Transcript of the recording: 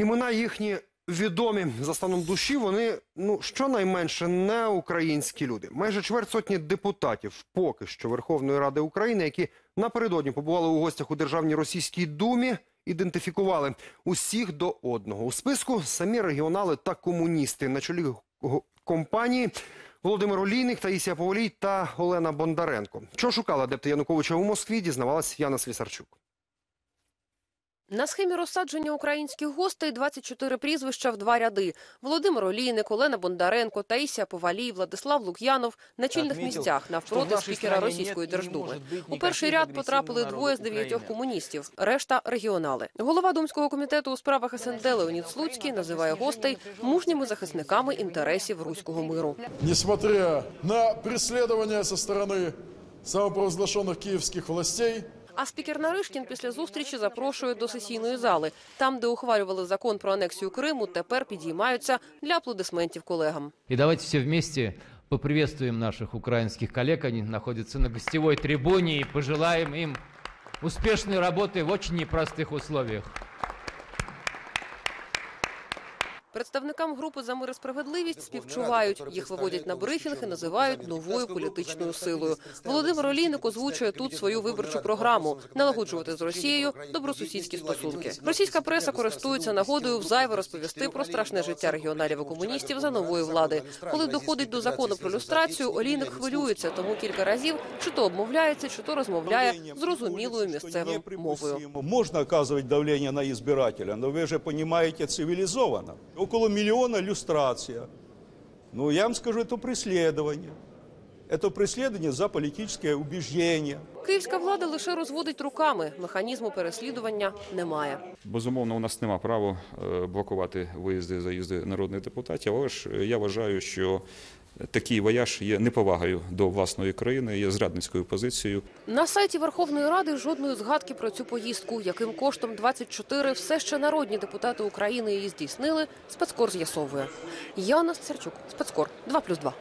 Імена їхні відомі за станом душі. Вони ну щонайменше не українські люди. Майже чверть сотні депутатів поки що Верховної Ради України, які напередодні побували у гостях у державній російській думі. Ідентифікували усіх до одного у списку самі регіонали та комуністи на чолі компанії Володимир Олійник, Таїсія Поволій та Олена Бондаренко. Що шукала адепти Януковича у Москві? Дізнавалась Яна Слісарчук. На схемі розсадження українських гостей 24 прізвища в два ряди. Володимир Олійник, Олена Бондаренко, Таїсія Повалій, Владислав Лук'янов на чільних місцях навпроти спікера Російської Держдуми. У перший ряд потрапили двоє з дев'ятьох комуністів, решта регіонали. Голова Думського комітету у справах СНД Леонід Слуцький називає гостей мужніми захисниками інтересів руського миру. Несмотря на преследования со стороны самопровозглашенных киевских властей, А спікер Наришкін після зустрічі запрошує до сесійної зали. Там, де ухвалювали закон про анексію Криму, тепер підіймаються для аплодисментів колегам. І давайте всі вместе поприветствуем наших українських колег. Они знаходяться на гостевой трибуне и пожелаем им успешной работы в очень непростых условиях. Представникам групи за мир і справедливість співчувають. Їх виводять на брифінг і називають новою політичною силою. Володимир Олійник озвучує тут свою виборчу програму налагоджувати з Росією добросусідські стосунки. Російська преса користується нагодою взайве розповісти про страшне життя регіоналів і комуністів за нової влади. Коли доходить до закону про люстрацію, Олійник хвилюється, тому кілька разів чи то обмовляється, чи то розмовляє зрозумілою місцевою мовою. Можно оказывать давление на избирателя, но вы же понимаете цивилизованно. Около миллиона люстрация. Ну, я вам скажу, это преследование. Это преследование за политическое убеждение. Київська влада лише розводить руками. Механізму переслідування немає. Безумовно, у нас нема права е, блокувати виїзди заїзди народних депутатів. Але ж я вважаю, що такий вояж є неповагою до власної країни, є зрадницькою позицією. На сайті Верховної Ради жодної згадки про цю поїздку, яким коштом 24 все ще народні депутати України її здійснили. Спецкор з'ясовує. Яна Сцерчук, спецкор 2+,2.